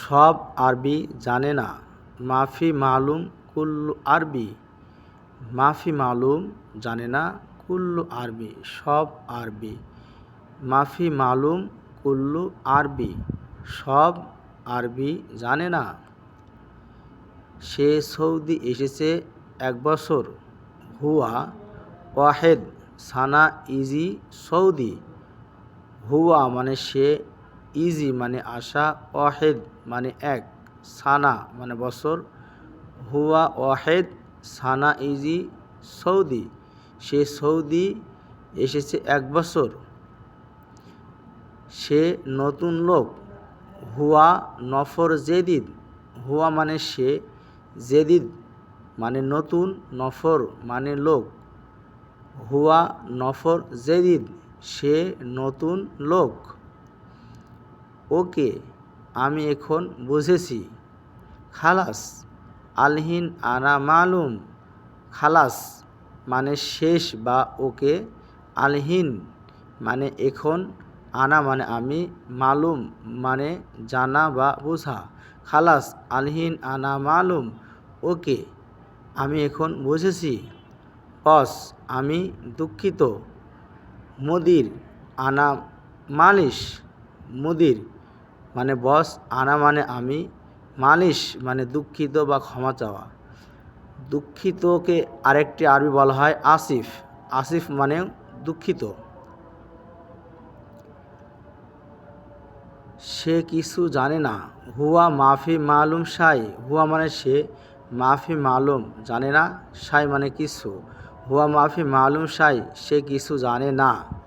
সব আরবি জানে না। মাফি মালুম কুল্লু আরবি। মাফি মালুম জানে না, কুল্লু আরবি, সব আরবি। মাফি মালুম কুল্লু আরবি, সব আরবি জানে না। সে সৌদি এসেছে এক বছর। হুয়া ওয়াহেদ সানা ইজি সৌদি। হুয়া মানে সে ইজি মানে আশা, ওয়াহেদ মানে এক, সানা মানে বছর। হুয়া, ওয়াহেদ, সানা ইজি সৌদি। সে সৌদি এসেছে এক বছর। সে নতুন লোক। হুয়া, নফর জেদিদ। হুয়া মানে সে, জেদিদ মানে নতুন, নফর মানে লোক। হুয়া, নফর জেদিদ। সে নতুন লোক। ওকে আমি এখন বুঝেছি। খালাস, আলহিন আনা মালুম। খালাস মানে শেষ বা ওকে। আলহিন মানে এখন। আনা মানে আমি। মালুম মানে জানা বা বোঝা। খালাস, আলহিন আনা মালুম। ওকে, আমি এখন বুঝেছি। বস, আমি দুঃখিত। মুদির আনা মালিশ। মুদির মানে বস, আনা মানে আমি, মালিশ মানে দুঃখিত বা ক্ষমা চাওয়া। দুঃখিতকে আরেকটি আরবি বলা হয় আসিফ। আসিফ মানে দুঃখিত। সে কিছু জানে না। হুয়া মাফি মালুম সাই। হুয়া মানে সে মাফি মালুম, জানে না। সাই মানে কিছু। হুয়া মাফি মালুম সাই। সে কিছু জানে না।